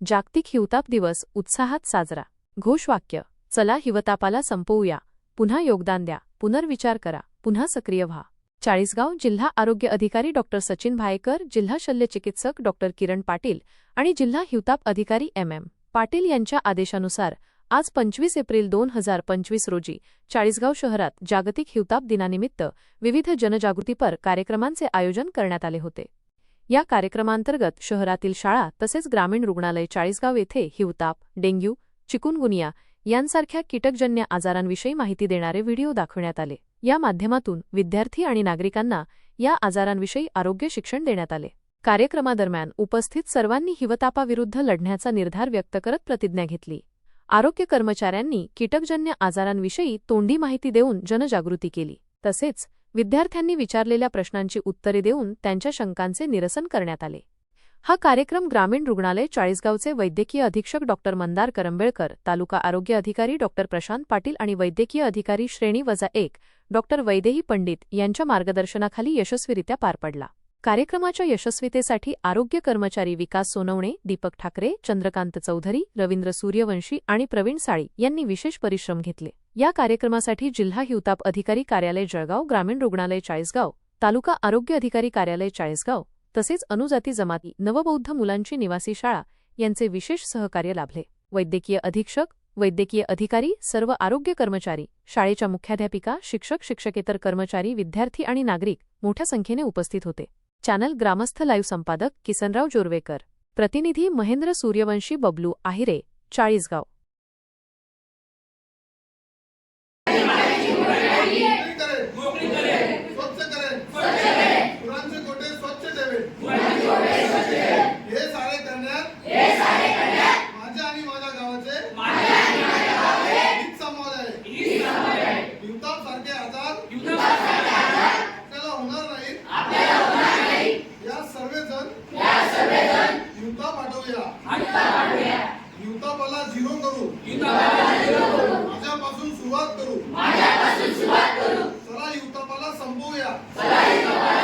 जागतिक हिवताप दिवस उत्साहात साजरा. घोषवाक्य चला हिवतापाला संपवूया. पुन्हा योगदान द्या. पुनर्विचार करा. पुन्हा सक्रिय व्हा. चाळीसगाव जिल्हा आरोग्य अधिकारी डॉक्टर सचिन भायेकर जिल्हा शल्यचिकित्सक डॉक्टर किरण पाटील आणि जिल्हा हिवताप अधिकारी एम एम. पाटील यांच्या आदेशानुसार आज पंचवीस एप्रिल दोन हजार पंचवीस रोजी चाळीसगाव शहरात जागतिक हिवताप दिनानिमित्त विविध जनजागृतीपर कार्यक्रमांचे आयोजन करण्यात आले होते. या कार्यक्रमांतर्गत शहरातील शाळा तसेच ग्रामीण रुग्णालय चाळीसगाव येथे हिवताप डेंग्यू चिकुनगुनिया यांसारख्या कीटकजन्य आजारांविषयी माहिती देणारे व्हिडिओ दाखवण्यात आले. या माध्यमातून विद्यार्थी आणि नागरिकांना या आजारांविषयी आरोग्य शिक्षण देण्यात आले. कार्यक्रमादरम्यान उपस्थित सर्वांनी हिवतापाविरुद्ध लढण्याचा निर्धार व्यक्त करत प्रतिज्ञा घेतली. आरोग्य कर्मचाऱ्यांनी कीटकजन्य आजारांविषयी तोंडी माहिती देऊन जनजागृती केली. तसेच विद्यार्थ्यांनी विचारलेल्या प्रश्नांची उत्तरे देऊन त्यांच्या शंकांचे निरसन करण्यात आले. हा कार्यक्रम ग्रामीण रुग्णालय चाळीसगावचे वैद्यकीय अधीक्षक डॉक्टर मंदार करंबेळकर तालुका आरोग्य अधिकारी डॉक्टर प्रशांत पाटील आणि वैद्यकीय अधिकारी श्रेणी वजा एक डॉक्टर वैदेही पंडित यांच्या मार्गदर्शनाखाली यशस्वीरित्या पार पडला. कार्यक्रमाच्या यशस्वीतेसाठी आरोग्य कर्मचारी विकास सोनवणे दीपक ठाकरे चंद्रकांत चौधरी रवींद्र सूर्यवंशी आणि प्रवीण साळी यांनी विशेष परिश्रम घेतले. या कार्यक्रमासाठी जिल्हा हिवताप अधिकारी कार्यालय जळगाव ग्रामीण रुग्णालय चाळीसगाव तालुका आरोग्य अधिकारी कार्यालय चाळीसगाव तसेच अनुजाती जमाती नवबौद्ध मुलांची निवासी शाळा यांचे विशेष सहकार्य लाभले. वैद्यकीय अधीक्षक वैद्यकीय अधिकारी सर्व आरोग्य कर्मचारी शाळेच्या मुख्याध्यापिका शिक्षक शिक्षकेतर कर्मचारी विद्यार्थी आणि नागरिक मोठ्या संख्येने उपस्थित होते. चॅनल ग्रामस्थ लाईव्ह संपादक किसनराव जोरवेकर. प्रतिनिधी महेंद्र सूर्यवंशी बबलू आहिरे चाळीसगाव. मोकळी सुरुवात करू. चला युवतापाला संपवूया.